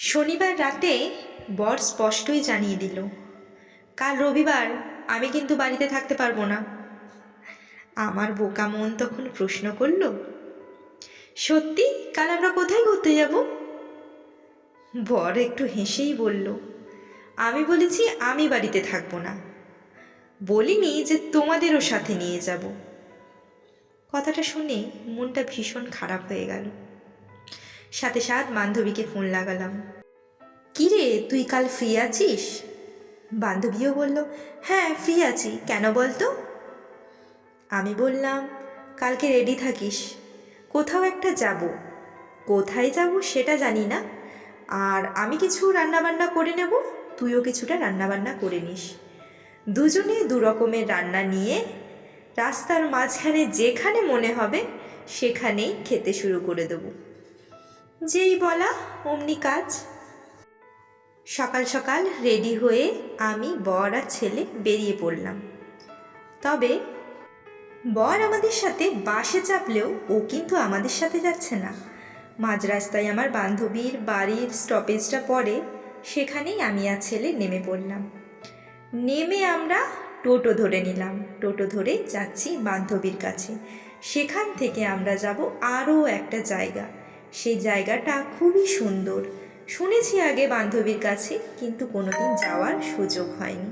শনিবার রাতে বর স্পষ্টই জানিয়ে দিল, কাল রবিবার আমি কিন্তু বাড়িতে থাকতে পারব না। আমার বোকা মন তখন প্রশ্ন করল, সত্যি কাল আমরা কোথায় ঘুরতে যাব? বর একটু হেসেই বলল, আমি বলেছি আমি বাড়িতে থাকব না। বলিনি যে তোমাদেরও সাথে নিয়ে যাব। কথাটা শুনে মনটা ভীষণ খারাপ হয়ে গেল। সাথে সাথ বান্ধবীকে ফোন লাগালাম। কিরে, তুই কাল ফ্রি আছিস? বান্ধবীও বলল হ্যাঁ ফ্রি আছি, কেন বলতো? আমি বললাম, কালকে রেডি থাকিস, কোথাও একটা যাব। কোথায় যাব সেটা জানি না, আর আমি কিছু রান্নাবান্না করে নেব, তুইও কিছুটা রান্নাবান্না করে নিস। দুজনে দু রকমের রান্না নিয়ে রাস্তার মাঝখানে যেখানে মনে হবে সেখানেই খেতে শুরু করে দেব। যেই বলা অমনি কাজ। সকাল সকাল রেডি হয়ে আমি বর আর ছেলে বেরিয়ে পড়লাম। তবে বর আমাদের সাথে বাসে চাপলেও ও কিন্তু আমাদের সাথে যাচ্ছে না। মাঝ রাস্তায় আমার বান্ধবীর বাড়ির স্টপেজটা পড়ে, সেখানেই আমি আর ছেলে নেমে পড়লাম। নেমে আমরা টোটো ধরে নিলাম। টোটো ধরে যাচ্ছি বান্ধবীর কাছে। সেখান থেকে আমরা যাব আরও একটা জায়গা। সেই জায়গাটা খুবই সুন্দর। শুনেছি আগে বান্ধবীর কাছে, কিন্তু কোনোদিন যাওয়ার সুযোগ হয়নি।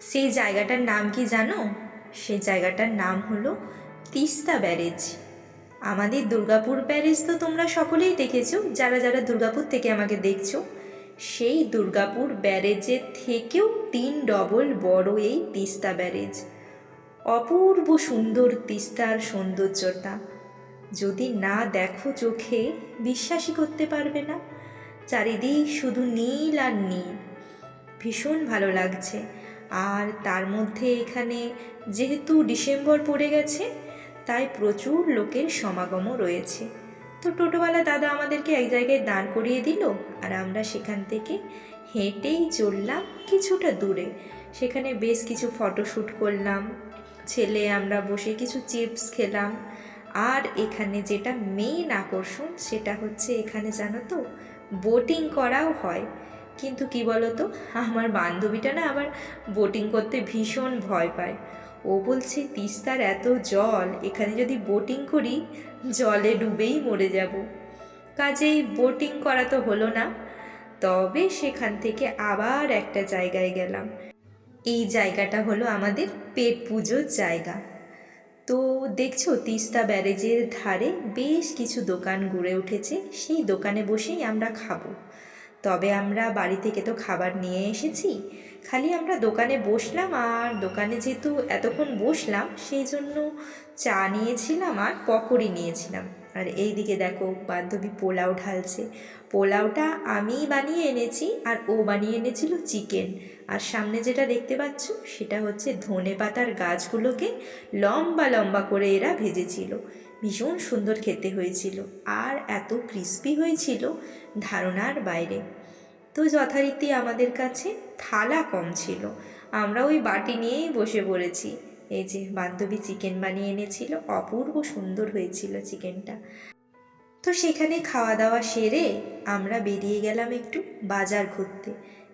সেই জায়গাটার নাম কি জানো? সেই জায়গাটার নাম হলো তিস্তা ব্যারেজ। আমাদের দুর্গাপুর ব্যারেজ তো তোমরা সকলেই দেখেছ, যারা যারা দুর্গাপুর থেকে আমাকে দেখছ। সেই দুর্গাপুর ব্যারেজের থেকেও তিন ডবল বড় এই তিস্তা ব্যারেজ। অপূর্ব সুন্দর তিস্তার সৌন্দর্যতা যদি না দেখো চোখে, বিশ্বাসই করতে পারবে না। চারিদিক শুধু নীল আর নীল। ভীষণ ভালো লাগছে। আর তার মধ্যে এখানে যেহেতু ডিসেম্বর পড়ে গেছে, তাই প্রচুর লোকের সমাগমও রয়েছে। তো টোটোওয়ালা দাদা আমাদেরকে এক জায়গায় দাঁড় করিয়ে দিল, আর আমরা সেখান থেকে হেঁটেই চললাম কিছুটা দূরে। সেখানে বেশ কিছু ফটোশ্যুট করলাম। ছেলে আমরা বসে কিছু চিপস খেলাম। আর এখানে যেটা মেইন আকর্ষণ সেটা হচ্ছে এখানে জানো তো বোটিং করাও হয়। কিন্তু কি বলতো, আমার বান্ধবীটা না আবার বোটিং করতে ভীষণ ভয় পায়। ও বলছে তিস্তার এত জল, এখানে যদি বোটিং করি, জলে ডুবেই মরে যাব। কাজেই বোটিং করা তো হলো না। তবে সেখান থেকে আবার একটা জায়গায় গেলাম। এই জায়গাটা হলো আমাদের পেট পুজোর জায়গা। তো দেখছ, তিস্তা ব্যারেজের ধারে বেশ কিছু দোকান গড়ে উঠেছে। সেই দোকানে বসেই আমরা খাব। তবে আমরা বাড়ি থেকে তো খাবার নিয়ে এসেছি। খালি আমরা দোকানে বসলাম আর দোকানে যেহেতু এতক্ষণ বসলাম, সেই জন্য চা নিয়েছিলাম আর পকোড়ি নিয়েছিলাম। আর এই দিকে দেখো বান্ধবী পোলাও ঢালছে। পোলাওটা আমিই বানিয়ে এনেছি আর ও বানিয়ে এনেছিল চিকেন। আর সামনে যেটা দেখতে পাচ্ছ সেটা হচ্ছে ধনে পাতার গাছগুলোকে লম্বা লম্বা করে এরা ভেজেছিল। ভীষণ সুন্দর খেতে হয়েছিল আর এত ক্রিস্পি হয়েছিল ধারণার বাইরে। তো যথারীতি আমাদের কাছে থালা কম ছিল। আমরা ওই বাটি নিয়েই বসে পড়েছি। এই যে বান্ধবী চিকেন বানিয়ে এনেছিল, অপূর্ব সুন্দর হয়েছিল চিকেনটা তো সেখানে খাওয়া দাওয়া সেরে আমরা বেরিয়ে গেলাম একটু বাজার ঘুরতে।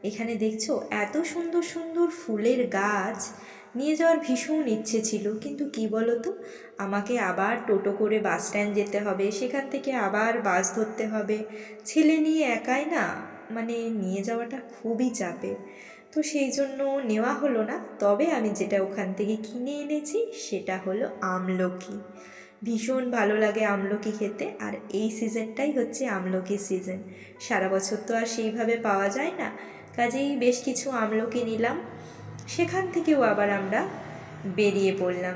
এখানে দেখছ এত সুন্দর সুন্দর ফুলের গাছ, নিয়ে যাওয়ার ভীষণ ইচ্ছে ছিল। কিন্তু কি বলো তো আমাকে আবার টোটো করে বাস স্ট্যান্ড যেতে হবে, সেখান থেকে আবার বাস ধরতে হবে। ছেলে নিয়ে একাই না মানে নিয়ে যাওয়াটা খুবই চাপে তো সেই জন্য নেওয়া হলো না। তবে আমি যেটা ওখান থেকে কিনে এনেছি সেটা হলো আমলকি। ভীষণ ভালো লাগে আমলকি খেতে। আর এই সিজনটাই হচ্ছে আমলকির সিজন। সারা বছর তো আর সেইভাবে পাওয়া যায় না। কাজেই বেশ কিছু আমলকি নিলাম। সেখান থেকেও আবার আমরা বেরিয়ে পড়লাম।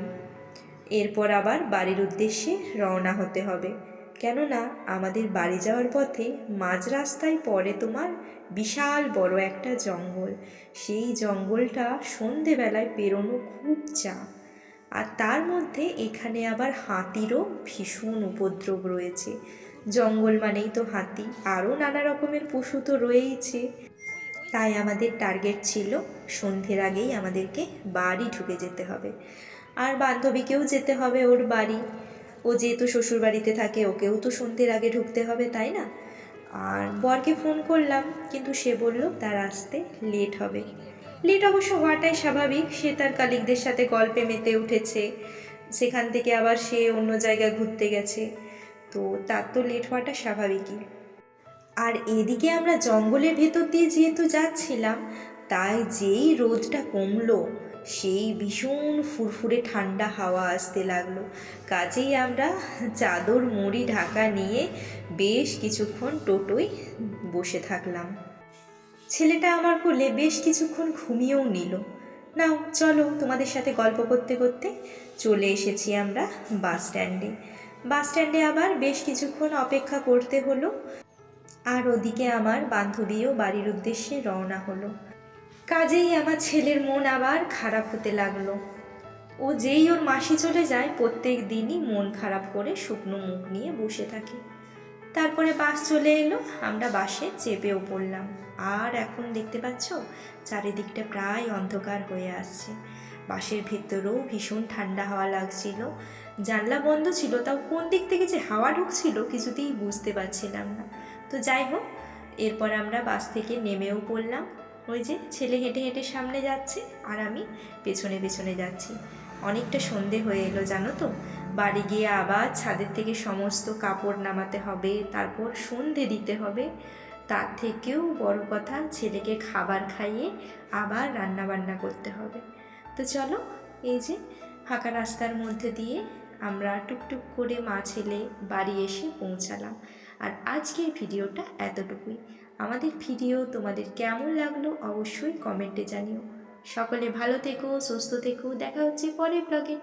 এরপর আবার বাড়ির উদ্দেশ্যে রওনা হতে হবে। কেননা আমাদের বাড়ি যাওয়ার পথে মাঝ রাস্তায় পড়ে তোমার বিশাল বড় একটা জঙ্গল। সেই জঙ্গলটা সন্ধেবেলায় পেরোনো খুব চাপ আর তার মধ্যে এখানে আবার হাতিরও ভীষণ উপদ্রব রয়েছে। জঙ্গল মানেই তো হাতি, আরও নানা রকমের পশু তো রয়েইছে। তাই আমাদের টার্গেট ছিল সন্ধ্যের আগেই আমাদেরকে বাড়ি ঢুকে যেতে হবে। আর বান্ধবীকেও যেতে হবে ওর বাড়ি। ও যেহেতু শ্বশুর বাড়িতে থাকে, ওকেও তো সন্ধ্যের আগে ঢুকতে হবে, তাই না? আর বরকে ফোন করলাম, কিন্তু সে বলল, তার আসতে লেট হবে। লেট অবশ্য হওয়াটাই স্বাভাবিক, সে তার কালিকদের সাথে গল্পে মেতে উঠেছে। সেখান থেকে আবার সে অন্য জায়গায় ঘুরতে গেছে। তো তার তো লেট হওয়াটা স্বাভাবিকই। আর এদিকে আমরা জঙ্গলের ভেতর দিয়ে যেহেতু যাচ্ছিলাম, তাই যেই রোদটা কমলো সেই ভীষণ ফুরফুরে ঠান্ডা হাওয়া আসতে লাগল। কাজেই আমরা চাদর মুড়ি, ঢাকা নিয়ে বেশ কিছুক্ষণ টোটোয় বসে থাকলাম। ছেলেটা আমার কোলে বেশ কিছুক্ষণ ঘুমিয়েও নিল। নাও, চলো তোমাদের সাথে গল্প করতে করতে চলে এসেছি আমরা বাস স্ট্যান্ডে। বাস স্ট্যান্ডে আবার বেশ কিছুক্ষণ অপেক্ষা করতে হলো। আর ওদিকে আমার বান্ধবীও বাড়ির উদ্দেশ্যে রওনা হলো। কাজেই আমার ছেলের মন আবার খারাপ হতে লাগল। ও যেই ওর মাসি চলে যায়, প্রত্যেক দিনই মন খারাপ করে শুকনো মুখ নিয়ে বসে থাকে। তারপরে বাস চলে এলো, আমরা বাসে চেপেও পড়লাম। আর এখন দেখতে পাচ্ছ, চারিদিকটা প্রায় অন্ধকার হয়ে আসছে। বাসের ভেতরেও ভীষণ ঠান্ডা হাওয়া লাগছিল। জানলা বন্ধ ছিল, তাও কোন দিক থেকে যে হাওয়া ঢুকছিল কিছুতেই বুঝতে পারছিলাম না। তো যাই হোক, এরপর আমরা বাস থেকে নেমেও পড়লাম। ওই যে ছেলে হেঁটে হেঁটে সামনে যাচ্ছে আর আমি পেছনে পেছনে যাচ্ছি। অনেকটা সন্ধে হয়ে এলো, জানো তো? বাড়ি গিয়ে আবার ছাদের থেকে সমস্ত কাপড় নামাতে হবে, তারপর সন্ধে দিতে হবে। তার থেকেও বড় কথা, ছেলেকে খাবার খাইয়ে আবার রান্না বান্না করতে হবে। তো চলো, এই যে ফাঁকা রাস্তার মধ্যে দিয়ে আমরা টুকটুক করে মা ছেলে বাড়ি এসে পৌঁছালাম। আর আজকের ভিডিওটা এতটুকুই। আমাদের ভিডিও তোমাদের কেমন লাগল অবশ্যই কমেন্টে জানিও। সকলে ভালো থেকো, সুস্থ থেকো, দেখা হচ্ছে পরের ব্লগে